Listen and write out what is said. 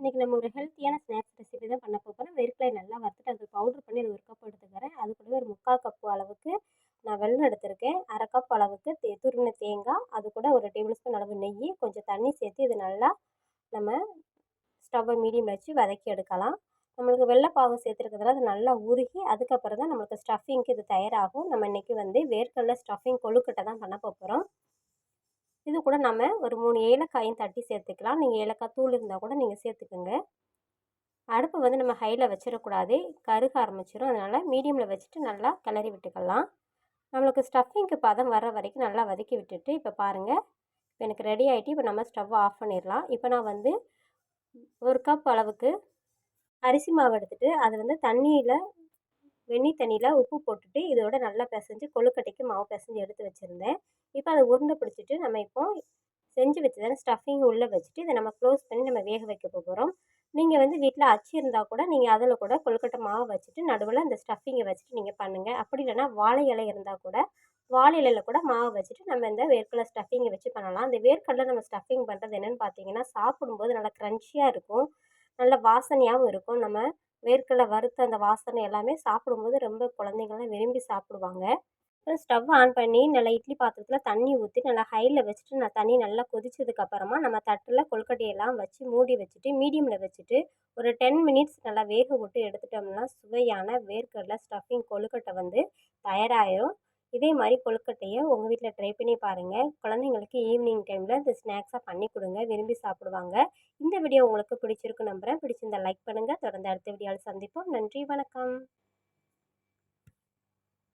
இன்றைக்கி நம்ம ஒரு ஹெல்த்தியான ஸ்நாக்ஸ் ரெசிபி தான் பண்ண போகிறோம் வெறுக்கலை நல்லா வறுத்துட்டு அது பவுட்ரு பண்ணி அது ஒரு கப் எடுத்துக்கிறேன் அது கூட ஒரு முக்கால் கப்பு அளவுக்கு நான் வெள்ளம் எடுத்திருக்கேன். அரை கப் அளவுக்கு தே துருவின தேங்காய். அது கூட ஒரு டேபிள் ஸ்பூன் அளவு நெய். கொஞ்சம் தண்ணி சேர்த்து இது நல்லா நம்ம ஸ்டவ்வை மீடியம் வச்சு வதக்கி எடுக்கலாம். நம்மளுக்கு வெள்ளைப்பாகு சேர்த்துருக்கிறதுல அது நல்லா உருகி அதுக்கப்புறம் தான் நம்மளுக்கு ஸ்டஃபிங்க்கு இது தயாராகும். நம்ம இன்றைக்கி வந்து வேர்க்கடலை ஸ்டஃபிங் கொழுக்கட்டை தான் பண்ண போகிறோம் இது கூட நம்ம ஒரு மூணு ஏலக்காயும் தட்டி சேர்த்துக்கலாம். நீங்கள் ஏலக்காய் தூள் இருந்தால் கூட நீங்கள் சேர்த்துக்கோங்க. அடுப்பு வந்து நம்ம ஹையில் வச்சிடக்கூடாது. கருக ஆரம்பிச்சிடும் அதனால் மீடியமில் வச்சுட்டு நல்லா கிளறி விட்டுக்கலாம். நம்மளுக்கு ஸ்டஃபிங்க்கு பதம் வர்ற வரைக்கும் நல்லா வதக்கி விட்டுட்டு இப்போ பாருங்கள் இப்போ எனக்கு ரெடி ஆகிட்டு இப்போ நம்ம ஸ்டவ் ஆஃப் பண்ணிடலாம். இப்போ நான் வந்து ஒரு கப் அளவுக்கு அரிசி மாவு எடுத்துகிட்டு அது வந்து தண்ணியில் வெந்நீர் தண்ணியில் உப்பு போட்டுட்டு இதோட நல்லா பிசைஞ்சு கொழுக்கட்டைக்கு மாவு பிசைஞ்சு எடுத்து வச்சுருந்தேன். இப்போ அதை உருண்டை பிடிச்சிட்டு நம்ம இப்போ செஞ்சு வச்சதான ஸ்டஃபிங் உள்ளே வச்சுட்டு இதை நம்ம க்ளோஸ் பண்ணி நம்ம வேக வைக்க போகிறோம் நீங்கள் வந்து வீட்டில் அச்சு இருந்தால் கூட நீங்கள் அதில் கூட கொழுக்கட்டை மாவு வச்சுட்டு நடுவில் அந்த ஸ்டஃபிங்கை வச்சுட்டு நீங்கள் பண்ணுங்கள் அப்படி இல்லைனா வாழை இலை இருந்தால் கூட வாழை இலையில் கூட மாவு வச்சுட்டு நம்ம இந்த வேர்க்கடலை ஸ்டஃபிங்கை வச்சு பண்ணலாம். அந்த வேர்க்கடலை நம்ம ஸ்டஃபிங் பண்ணுறது என்னென்னு பார்த்தீங்கன்னா சாப்பிடும்போது நல்லா க்ரன்ச்சியாக இருக்கும். நல்ல வாசனையாகவும் இருக்கும். நம்ம வேர்க்கடலை வறுத்த அந்த வாசனை எல்லாமே சாப்பிடும்போது ரொம்ப குழந்தைங்கள்லாம் விரும்பி சாப்பிடுவாங்க. ஸ்டவ் ஆன் பண்ணி நல்லா இட்லி பாத்திரத்தில் தண்ணி ஊற்றி நல்லா ஹையில் வச்சுட்டு நான் தண்ணி நல்லா கொதிச்சதுக்கப்புறமா நம்ம தட்டில் கொழுக்கட்டையெல்லாம் வச்சு மூடி வச்சுட்டு மீடியமில் வச்சுட்டு ஒரு டென் மினிட்ஸ் நல்லா வேக விட்டு எடுத்துட்டோம்னா சுவையான வேர்க்கடலை ஸ்டஃபிங் கொழுக்கட்டை வந்து தயாராகிடும் இதே மாதிரி கொழுக்கட்டையை உங்கள் வீட்டில் ட்ரை பண்ணி பாருங்கள் குழந்தைங்களுக்கு ஈவினிங் டைமில் இந்த ஸ்நாக்ஸாக பண்ணி கொடுங்க. விரும்பி சாப்பிடுவாங்க. இந்த வீடியோ உங்களுக்கு பிடிச்சிருக்கு நம்புகிறேன் பிடிச்சிருந்தா லைக் பண்ணுங்கள் தொடர்ந்து அடுத்த வீடியோவில் சந்திப்போம். நன்றி. வணக்கம்.